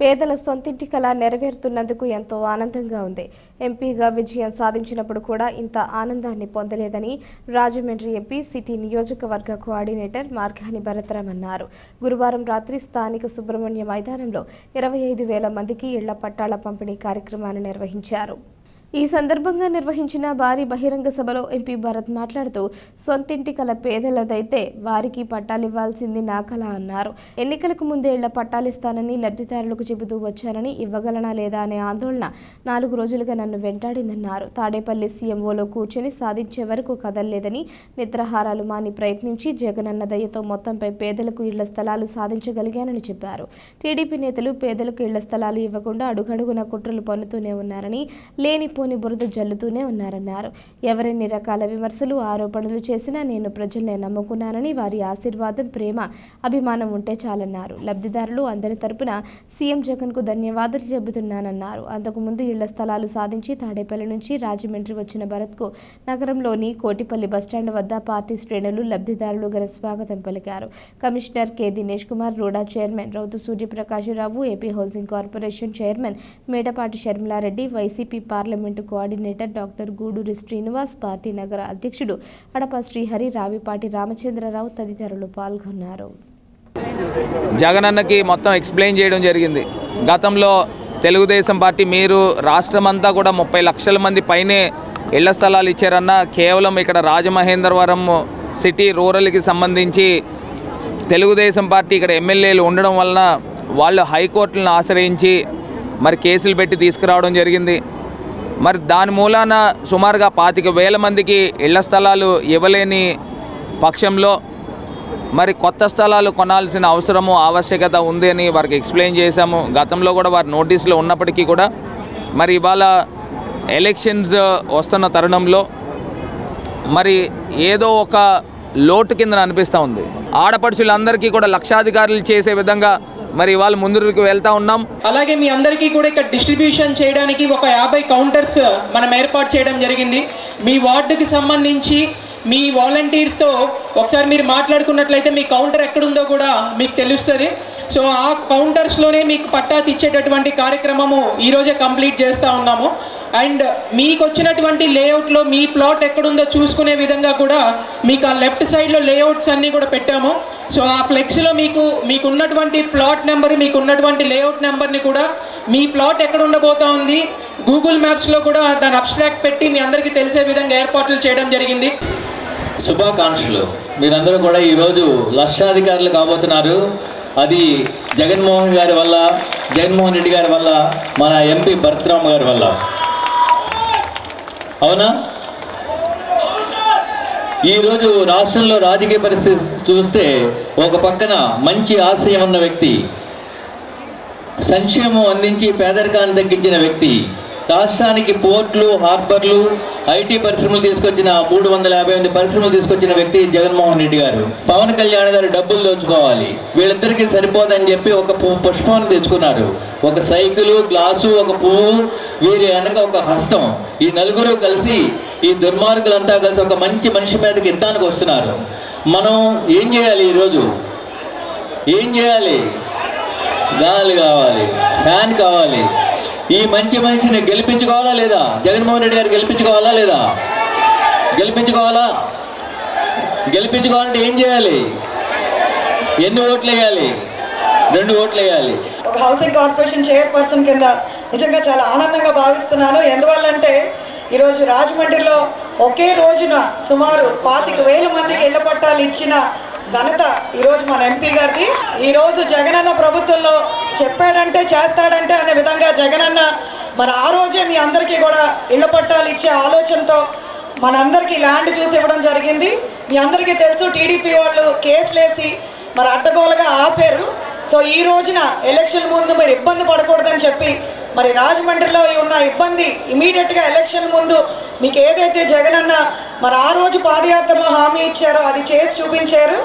పేదల సొంతింటి కళ నెరవేరుతున్నందుకు ఎంతో ఆనందంగా ఉంది. ఎంపీగా విజయం సాధించినప్పుడు కూడా ఇంత ఆనందాన్ని పొందలేదని రాజమండ్రి ఎంపీ సిటీ నియోజకవర్గ కోఆర్డినేటర్ మార్గాని భరతరం అన్నారు. గురువారం రాత్రి స్థానిక సుబ్రహ్మణ్య మైదానంలో ఇరవై ఐదు వేల మందికి ఇళ్ళ పట్టాల పంపిణీ కార్యక్రమాన్ని నిర్వహించారు. ఈ సందర్భంగా నిర్వహించిన భారీ బహిరంగ సభలో ఎంపీ భరత్ మాట్లాడుతూ సొంతింటి కల పేదలదైతే వారికి పట్టాలివ్వాల్సింది నా కళ అన్నారు. ఎన్నికలకు ముందేళ్ళ పట్టాలిస్తానని లబ్ధిదారులకు చెబుతూ వచ్చానని ఇవ్వగలనా లేదా అనే ఆందోళన నాలుగు రోజులుగా నన్ను వెంటాడిందన్నారు. తాడేపల్లి సీఎంఓలో కూర్చొని సాధించే వరకు కదల్లేదని నిద్రాహారాలు మాని ప్రయత్నించి జగనన్న దయతో మొత్తంపై పేదలకు ఇళ్ళ స్థలాలు సాధించగలిగానని చెప్పారు. టీడీపీ నేతలు పేదలకు ఇళ్ళ స్థలాలు ఇవ్వకుండా అడుగడుగున కుట్రలు పన్నుతూనే ఉన్నారని లేని లేనిపోని బురద జల్లుతూనే ఉన్నారన్నారు. ఎవరెన్ని రకాల విమర్శలు ఆరోపణలు చేసినా నేను ప్రజల్నే నమ్ముకున్నానని వారి ఆశీర్వాదం ప్రేమ అభిమానం ఉంటే చాలన్నారు. లబ్ధిదారులు అందరి తరపున సీఎం జగన్కు ధన్యవాదాలు చెబుతున్నానన్నారు. అంతకుముందు ఇళ్ళ స్థలాలు సాధించి తాడేపల్లి నుంచి రాజమండ్రి వచ్చిన భరత్కు నగరంలోని కోటిపల్లి బస్టాండ్ వద్ద పార్టీ శ్రేణులు లబ్ధిదారులు ఘన స్వాగతం పలికారు. Commissioner K. Dinesh Kumar RUDA chairman Rautu Suryaprakasa Rao AP housing corporation chairman Medapati Sharmila Reddy YCP parliament coordinator doctor Guduri Srinivas party నగర అధ్యక్షుడు కడప శ్రీహరి రావిపాటి రామచంద్రరావు తదితరులు పాల్గొన్నారు. జగనన్నకి మొత్తం ఎక్స్ప్లెయిన్ చేయడం జరిగింది. గతంలో తెలుగుదేశం పార్టీ మీరు రాష్ట్రమంతా కూడా ముప్పై లక్షల మంది పైనే ఇళ్ళ స్థలాలు ఇచ్చారన్న కేవలం ఇక్కడ రాజమహేంద్రవరం సిటీ రూరల్కి సంబంధించి తెలుగుదేశం పార్టీ ఇక్కడ ఎమ్మెల్యేలు ఉండడం వలన వాళ్ళు హైకోర్టులను ఆశ్రయించి మరి కేసులు పెట్టి తీసుకురావడం జరిగింది. మరి దాని మూలాన సుమారుగా పాతిక వేల మందికి ఇళ్ళ స్థలాలు ఇవ్వలేని పక్షంలో మరి కొత్త స్థలాలు కొనాల్సిన అవసరము ఆవశ్యకత ఉంది అని వారికి ఎక్స్ప్లెయిన్ చేశాము. గతంలో కూడా వారి నోటీసులు ఉన్నప్పటికీ కూడా మరి ఇవాళ ఎలక్షన్స్ వస్తున్న తరుణంలో మరి ఏదో ఒక లోటు కింద అనిపిస్తూ ఉంది. ఆడపడుచులందరికీ కూడా లక్షాధికారులు చేసే విధంగా మరి ఇవాళ ముందుకు వెళ్తా ఉన్నాం. అలాగే మీ అందరికీ కూడా ఇక్కడ డిస్ట్రిబ్యూషన్ చేయడానికి ఒక యాభై కౌంటర్స్ మనం ఏర్పాటు చేయడం జరిగింది. మీ వార్డుకి సంబంధించి మీ వాలంటీర్స్తో ఒకసారి మీరు మాట్లాడుకున్నట్లయితే మీ కౌంటర్ ఎక్కడుందో కూడా మీకు తెలుస్తుంది. సో ఆ కౌంటర్స్లోనే మీకు పట్టాస్ ఇచ్చేటటువంటి కార్యక్రమము ఈరోజే కంప్లీట్ చేస్తూ ఉన్నాము. అండ్ మీకు వచ్చినటువంటి లేఅవుట్లో మీ ప్లాట్ ఎక్కడుందో చూసుకునే విధంగా కూడా మీకు ఆ లెఫ్ట్ సైడ్లో లేఅవుట్స్ అన్నీ కూడా పెట్టాము. సో ఆ ఫ్లెక్స్లో మీకు మీకు ఉన్నటువంటి ప్లాట్ నెంబర్ మీకు ఉన్నటువంటి లేఅవుట్ నెంబర్ని కూడా మీ ప్లాట్ ఎక్కడ ఉండబోతా ఉంది. గూగుల్ మ్యాప్స్లో కూడా దాని అబ్స్ట్రాక్ట్ పెట్టి మీ అందరికీ తెలిసే విధంగా ఏర్పాట్లు చేయడం జరిగింది. శుభాకాంక్షలు. మీరందరూ కూడా ఈరోజు లక్షాధికారులు కాబోతున్నారు. అది జగన్మోహన్ గారి వల్ల జగన్మోహన్ రెడ్డి గారి వల్ల మన ఎంపీ భరత్రామ్ గారి వల్ల. అవునా? ఈరోజు రాష్ట్రంలో రాజకీయ పరిస్థితి చూస్తే ఒక పక్కన మంచి ఆశయం ఉన్న వ్యక్తి సంక్షేమం అందించి పేదరికాన్ని తగ్గించిన వ్యక్తి రాష్ట్రానికి పోర్ట్లు హార్బర్లు ఐటీ పరిశ్రమలు తీసుకొచ్చిన మూడు వందల యాభై ఎనిమిది పరిశ్రమలు తీసుకొచ్చిన వ్యక్తి జగన్మోహన్ రెడ్డి గారు. పవన్ కళ్యాణ్ గారు డబ్బులు దోచుకోవాలి. వీళ్ళిద్దరికీ సరిపోదని చెప్పి ఒక పుష్పాన్ని తెచ్చుకున్నారు. ఒక సైకిలు గ్లాసు ఒక పువ్వు వీరి వెనక ఒక హస్తం. ఈ నలుగురు కలిసి ఈ దుర్మార్గులంతా కలిసి ఒక మంచి మనిషి మీదకి యుద్ధానికి వస్తున్నారు. మనం ఏం చేయాలి ఈరోజు? ఏం చేయాలి? గాలి కావాలి. ఫ్యాన్ కావాలి. ఈ మంచి మనిషిని గెలిపించుకోవాలా లేదా? జగన్మోహన్ రెడ్డి గారు గెలిపించుకోవాలా లేదా? గెలిపించుకోవాలా? గెలిపించుకోవాలంటే ఏం చేయాలి? ఎన్ని ఓట్లు వేయాలి? రెండు ఓట్లు వేయాలి. ఒక హౌసింగ్ కార్పొరేషన్ చైర్పర్సన్ కింద నిజంగా చాలా ఆనందంగా భావిస్తున్నాను. ఎందువల్లంటే ఈరోజు రాజమండ్రిలో ఒకే రోజున సుమారు పాతిక వేల మందికి ఇళ్ళ పట్టాలు ఇచ్చిన ఘనత ఈరోజు మన ఎంపీ గారిది. ఈరోజు జగనన్న ప్రభుత్వంలో చెప్పాడంటే చేస్తాడంటే అనే విధంగా జగనన్న మరి ఆ రోజే మీ అందరికీ కూడా ఇళ్ళ పట్టాలు ఇచ్చే ఆలోచనతో మనందరికీ ల్యాండ్ చూసి ఇవ్వడం జరిగింది. మీ అందరికీ తెలుసు టీడీపీ వాళ్ళు కేసులేసి మరి అడ్డగోలుగా ఆపారు. సో ఈ రోజున ఎలక్షన్ ముందు మీరు ఇబ్బంది పడకూడదని చెప్పి మరి రాజమండ్రిలో ఉన్న ఇబ్బంది ఇమీడియట్గా ఎలక్షన్ ముందు మీకు ఏదైతే జగనన్న మరి ఆ రోజు పాదయాత్రలో హామీ ఇచ్చారో అది చేసి చూపించారు.